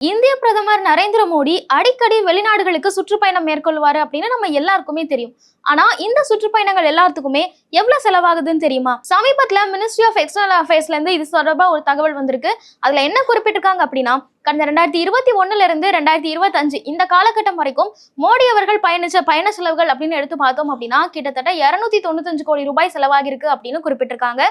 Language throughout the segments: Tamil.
இந்திய பிரதமர் நரேந்திர மோடி அடிக்கடி வெளிநாடுகளுக்கு சுற்றுப்பயணம் மேற்கொள்வார் அப்படின்னு நம்ம எல்லாருக்குமே தெரியும். ஆனா இந்த சுற்றுப்பயணங்கள் எல்லாத்துக்குமே எவ்வளவு செலவாகுதுன்னு தெரியுமா? சமீபத்துல மினிஸ்ட்ரி ஆஃப் எக்ஸ்டர்னல் அஃபேர்ஸ்ல இருந்து இது தொடர்பா ஒரு தகவல் வந்திருக்கு. அதுல என்ன குறிப்பிட்டிருக்காங்க அப்படின்னா கடந்த ரெண்டாயிரத்தி இருபத்தி ஒண்ணுல இருந்து ரெண்டாயிரத்தி இருபத்தஞ்சு இந்த காலகட்டம் வரைக்கும் மோடி அவர்கள் பயணிச்ச பயண செலவுகள் அப்படின்னு எடுத்து பார்த்தோம் அப்படின்னா கிட்டத்தட்ட இருநூத்தி தொண்ணூத்தஞ்சு கோடி ரூபாய் செலவாகிருக்கு அப்படின்னு குறிப்பிட்டிருக்காங்க.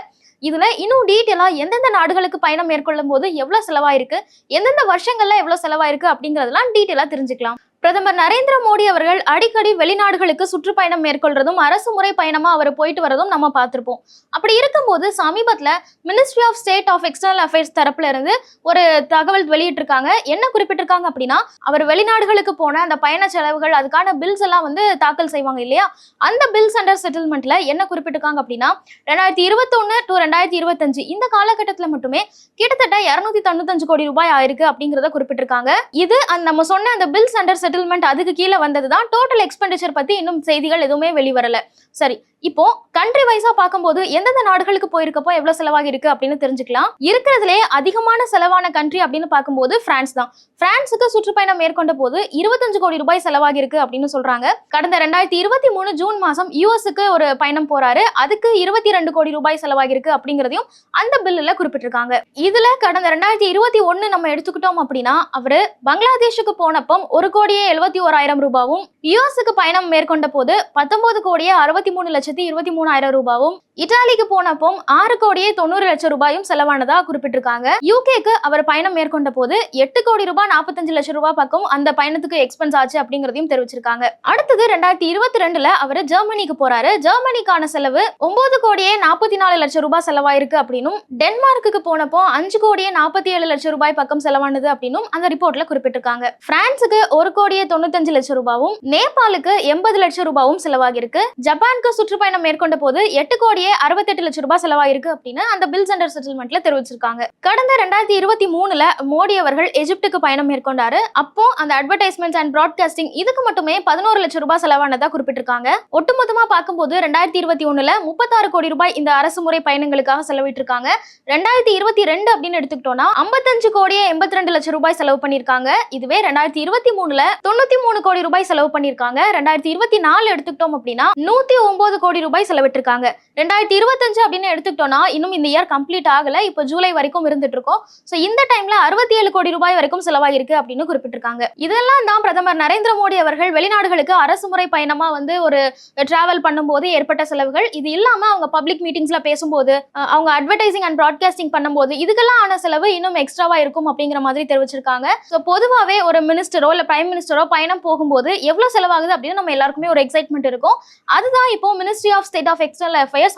இதுல இன்னும் டீட்டெயிலா எந்தெந்த நாடுகளுக்கு பயணம் மேற்கொள்ளும் போது எவ்வளவு செலவாயிருக்கு எந்தெந்த வருஷங்கள்ல எவ்வளவு செலவாயிருக்கு அப்படிங்கறதெல்லாம் டீட்டெயிலா தெரிஞ்சுக்கலாம். பிரதமர் நரேந்திர மோடி அவர்கள் அடிக்கடி வெளிநாடுகளுக்கு சுற்றுப்பயணம் மேற்கொள்றதும் அரசு முறை பயணமா அவர் போயிட்டு வரதும் நம்ம பார்த்திருப்போம். அப்படி இருக்கும்போது சமீபத்துல ministry of state of external affairs தரப்புல இருந்து ஒரு தகவல் வெளியிட்டிருக்காங்க. என்ன குறிப்பிட்டிருக்காங்க அப்படின்னா அவர் வெளிநாடுகளுக்கு போன அந்த பயண செலவுகள் அதுக்கான பில்ஸ் எல்லாம் வந்து தாக்கல் செய்வாங்க இல்லையா? அந்த பில்ஸ் அண்டர் செட்டில்மெண்ட்ல என்ன குறிப்பிட்டிருக்காங்க அப்படின்னா ரெண்டாயிரத்தி இருபத்தொன்னு டு ரெண்டாயிரத்தி இருபத்தஞ்சு இந்த காலகட்டத்துல மட்டுமே கிட்டத்தட்ட இருநூத்தி தொண்ணூத்தஞ்சு கோடி ரூபாய் ஆயிருக்கு அப்படிங்கறத குறிப்பிட்டிருக்காங்க. இது அந்த நம்ம சொன்ன அந்த பில்ஸ் அண்டர் செட்டில்மெண்ட் அதுக்கு கீழே வந்தது தான் டோட்டல் எக்ஸ்பெண்டிச்சர் பத்தி இன்னும் செய்திகள் எதுவுமே வெளிவரல. சரி இப்போ கண்ட்ரி வைஸா பார்க்கும்போது எந்தெந்த நாடுகளுக்கு போயிருக்கப்போ எவ்வளவு செலவாகி இருக்கு அப்படின்னு தெரிஞ்சுக்கலாம். இருக்கிறதுலே அதிகமான செலவான கண்ட்ரி அப்படின்னு பார்க்கும்போது பிரான்ஸ் தான். பிரான்ஸுக்கு சுற்றுப்பயணம் மேற்கொண்ட போது இருபத்தஞ்சு கோடி ரூபாய் செலவாகி இருக்கு அப்படின்னு சொல்றாங்க. கடந்த ரெண்டாயிரத்தி இருபத்தி மூணு ஜூன் மாசம் யூஎஸ்க்கு ஒரு பயணம் போறாரு. அதுக்கு இருபத்தி ரெண்டு கோடி ரூபாய் செலவாகி இருக்கு அப்படிங்கறதையும் அந்த பில்லுல குறிப்பிட்டிருக்காங்க. இதுல கடந்த ரெண்டாயிரத்தி இருபத்தி ஒன்னு நம்ம எடுத்துக்கிட்டோம் அப்படின்னா அவரு பங்களாதேஷுக்கு போனப்போ ஒரு கோடியே எழுபத்தி ஓராயிரம் ரூபாவும் யூஎஸ்க்கு பயணம் மேற்கொண்ட போது பத்தொன்பது கோடியே அறுபத்தி மூணு லட்சத்தி இருபத்தி மூணாயிரம் ரூபாவும் இத்தாலிக்கு போனப்போ ஆறு கோடியே தொண்ணூறு லட்சம் ரூபாயும் செலவானதா குறிப்பிட்டிருக்காங்க. யூகேக்கு அவர் பயணம் மேற்கொண்ட போது எட்டு கோடி ரூபாய் நாற்பத்தஞ்சு லட்சம் ரூபாய் பக்கம் அந்த பயணத்துக்கு எக்ஸ்பென்ஸ் ஆச்சு அப்படிங்கறதையும் தெரிவிச்சிருக்காங்க. அடுத்தது ரெண்டாயிரத்தி இருபத்தி ரெண்டுல அவர் ஜெர்மனிக்கு போறாரு. ஜெர்மனிக்கான செலவு ஒன்பது கோடியே நாற்பத்தி நாலு லட்சம் ரூபாய் செலவாயிருக்கு அப்படின்னும் டென்மார்க்குக்கு போனப்போ அஞ்சு கோடியே நாற்பத்தி ஏழு லட்சம் ரூபாய் பக்கம் செலவானது அப்படின்னும் அந்த ரிப்போர்ட்ல குறிப்பிட்டிருக்காங்க. பிரான்ஸுக்கு ஒரு கோடியே தொண்ணூத்தஞ்சு லட்சம் ரூபாவும் நேபாளுக்கு எண்பது லட்சம் ரூபாவும் செலவாகிருக்கு ஜப்பானுக்கு சுற்றுப்பயணம் மேற்கொண்ட போது எட்டு கோடியே அறுபத்தெட்டு லட்சம் ரூபாய் செலவாயிருக்கு அப்படின்னு அந்த பில்ஸ் அண்டர் செட்டில்மெண்ட்ல தெரிவிச்சிருக்காங்க. கடந்த ரெண்டாயிரத்தி இருபத்தி மூணுல மோடி அவர்கள் எஜிப்டுக்கு பயணம் மேற்கொண்டாரு. அப்போ அந்த அட்வர்டைஸ்மெண்ட்ஸ் அண்ட் ப்ராட்காஸ்டிங் இதுக்கு மட்டுமே பதினோரு லட்சம் ரூபாய் செலவானதா குறிப்பிட்டிருக்காங்க. ஒட்டுமொத்தமா பார்க்கும்போது ரெண்டாயிரத்தி இருபத்தி ஒண்ணுல முப்பத்தாறு கோடி ரூபாய் இந்த அரசு முறை பயணங்களுக்காக செலவிட்டு இருக்காங்க ரெண்டாயிரத்தி இருபத்தி ரெண்டு அப்படின்னு எடுத்துக்கிட்டோம்னா ஐம்பத்தஞ்சு கோடியே எண்பத்தி ரெண்டு லட்சம் ரூபாய் செலவு பண்ணியிருக்காங்க. இதுவே ரெண்டாயிரத்தி இருபத்தி மூணுல தொண்ணூத்தி மூணு கோடி ரூபாய் செலவு பண்ணிருக்காங்க ரெண்டாயிரத்தி இருபத்தி நாலு எடுத்துக்கிட்டோம் அப்படின்னா நூத்தி ஒன்பது கோடி ரூபாய் செலவிட்டிருக்காங்க. ரெண்டாயிரத்தி இருபத்தஞ்சு அப்படின்னு எடுத்துக்கிட்டோம்னா இன்னும் இந்த இயர் கம்ப்ளீட் ஆகல. இப்போ ஜூலை வரைக்கும் இருந்துட்டு இருக்கோம். ஸோ இந்த டைம்ல அறுபத்தி ஏழு கோடி ரூபாய் வரைக்கும் செலவாகிருக்கு அப்படின்னு குறிப்பிட்டிருக்காங்க. இதெல்லாம் தான் பிரதமர் நரேந்திர மோடி அவர்கள் வெளிநாடுகளுக்கு அரசு முறை பயணமா வந்து ஒரு டிராவல் பண்ணும்போது ஏற்பட்ட செலவுகள். இது இல்லாம அவங்க பப்ளிக் மீட்டிங்ஸ்ல பேசும்போது அவங்க அட்வர்டைசிங் அண்ட் ப்ராட்காஸ்டிங் பண்ணும்போது இதுக்கெல்லாம் ஆன செலவு இன்னும் எக்ஸ்ட்ராவா இருக்கும் அப்படிங்கிற மாதிரி தெரிவிச்சிருக்காங்க. ஸோ பொதுவாகவே ஒரு மினிஸ்டரோ இல்லை பிரைம் மினிஸ்டரோ பயணம் போகும்போது எவ்வளோ செலவாகுது அப்படின்னு நம்ம எல்லாருக்குமே ஒரு எக்ஸைட்மெண்ட் இருக்கும். அதுதான் இப்போ ministry of state of external affairs